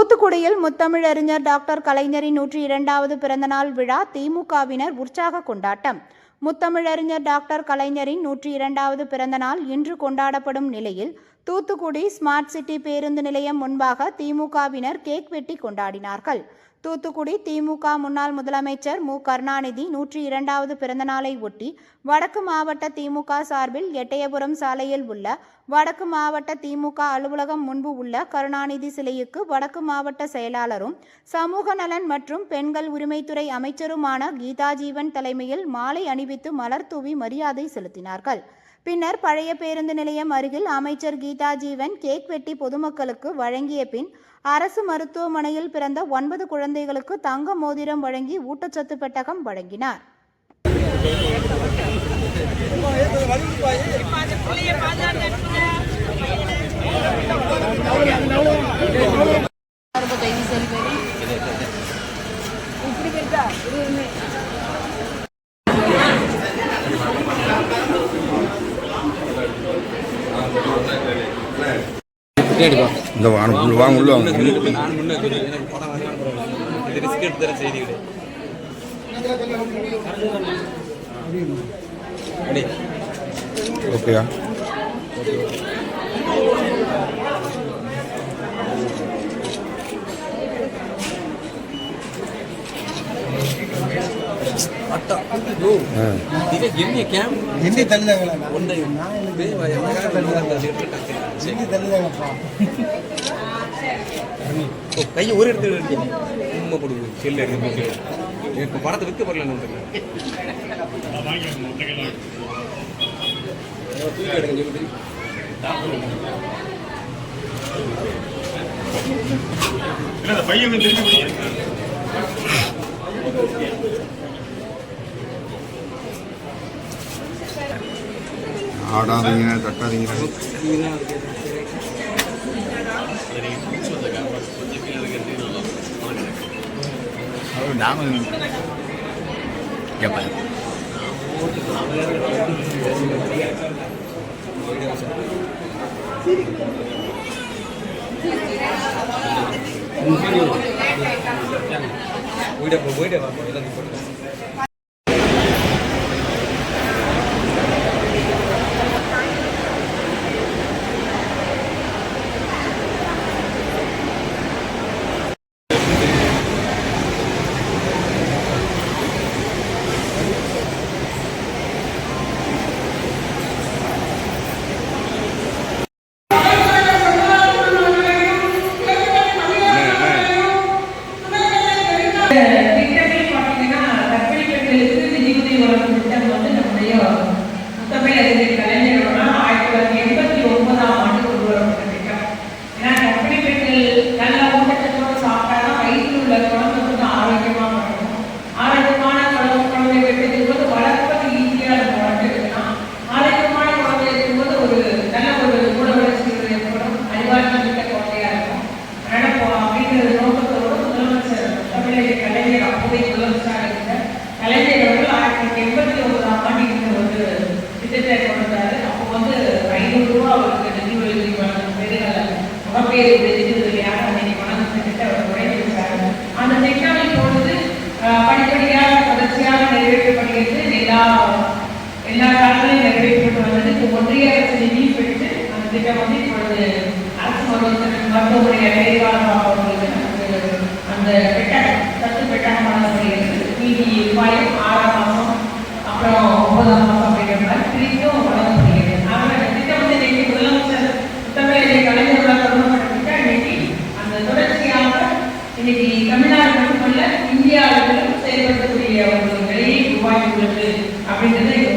தூத்துக்குடியில் முத்தமிழறிஞர் டாக்டர் கலைஞரின் நூற்றி இரண்டாவது பிறந்தநாள் விழா திமுகவினர் உற்சாக கொண்டாட்டம். முத்தமிழறிஞர் டாக்டர் கலைஞரின் நூற்றி இரண்டாவது பிறந்தநாள் இன்று கொண்டாடப்படும் நிலையில் தூத்துக்குடி ஸ்மார்ட் சிட்டி பேருந்து நிலையம் முன்பாக திமுகவினர் கேக் வெட்டி கொண்டாடினார்கள். தூத்துக்குடி திமுக முன்னாள் முதலமைச்சர் மு. கருணாநிதி நூற்றி இரண்டாவது பிறந்தநாளை ஒட்டி வடக்கு மாவட்ட திமுக சார்பில் எட்டயபுரம் சாலையில் உள்ள வடக்கு மாவட்ட திமுக அலுவலகம் முன்பு உள்ள கருணாநிதி சிலைக்கு வடக்கு மாவட்ட செயலாளரும் சமூக நலன் மற்றும் பெண்கள் உரிமைத்துறை அமைச்சருமான கீதாஜீவன் தலைமையில் மாலை அணிவித்து மலர் தூவி மரியாதை செலுத்தினார்கள். பின்னர் பழைய பேருந்து நிலையம் அருகில் அமைச்சர் கீதா ஜீவன் கேக் வெட்டி பொதுமக்களுக்கு வழங்கிய பின் அரசு மருத்துவமனையில் பிறந்த ஒன்பது குழந்தைகளுக்கு தங்க மோதிரம் வழங்கி ஊட்டச்சத்து பெட்டகம் வழங்கினார். இந்த வாங்க உள்ள வாங்க உள்ள வாங்க. நான் வா எல்லாம் தள்ளுதான் எண்ணி தள்ளுதாங்கப்பா கையை ஒரு இடத்துல எடுத்து உண்மை கொடுக்குது செல்லு எடுத்து எனக்கு படத்தை விற்க வரலன்னு தூக்கி எடுங்க ஆடாதீங்க தட்டாதீங்க போயிட்டே போ போயிட்டே வா திட்டம் வந்து இப்பொழுது அரசு மருத்துவ மருத்துவமனை அடையாள அவர்களுக்கு அந்த பெட்டகம் சத்து பெட்டகம் மீதி ரூபாயும் ஆறாம் மாதம் அப்புறம் ஒன்பதாம் மாதம் அப்படிங்கிற மாதிரி பிரித்தும் வழங்கப்படுகிறது ஆனால் அந்த திட்டம் வந்து இன்னைக்கு முதலமைச்சர் தமிழக கலைஞர்களால் இன்னைக்கு அந்த தொடர்ச்சியாக இன்னைக்கு தமிழ்நாடு மட்டுமல்ல இந்தியா அளவிலும் செயல்படுத்தக்கூடிய ஒரு நிலையை உருவாக்கி உள்ளது அப்படின்றத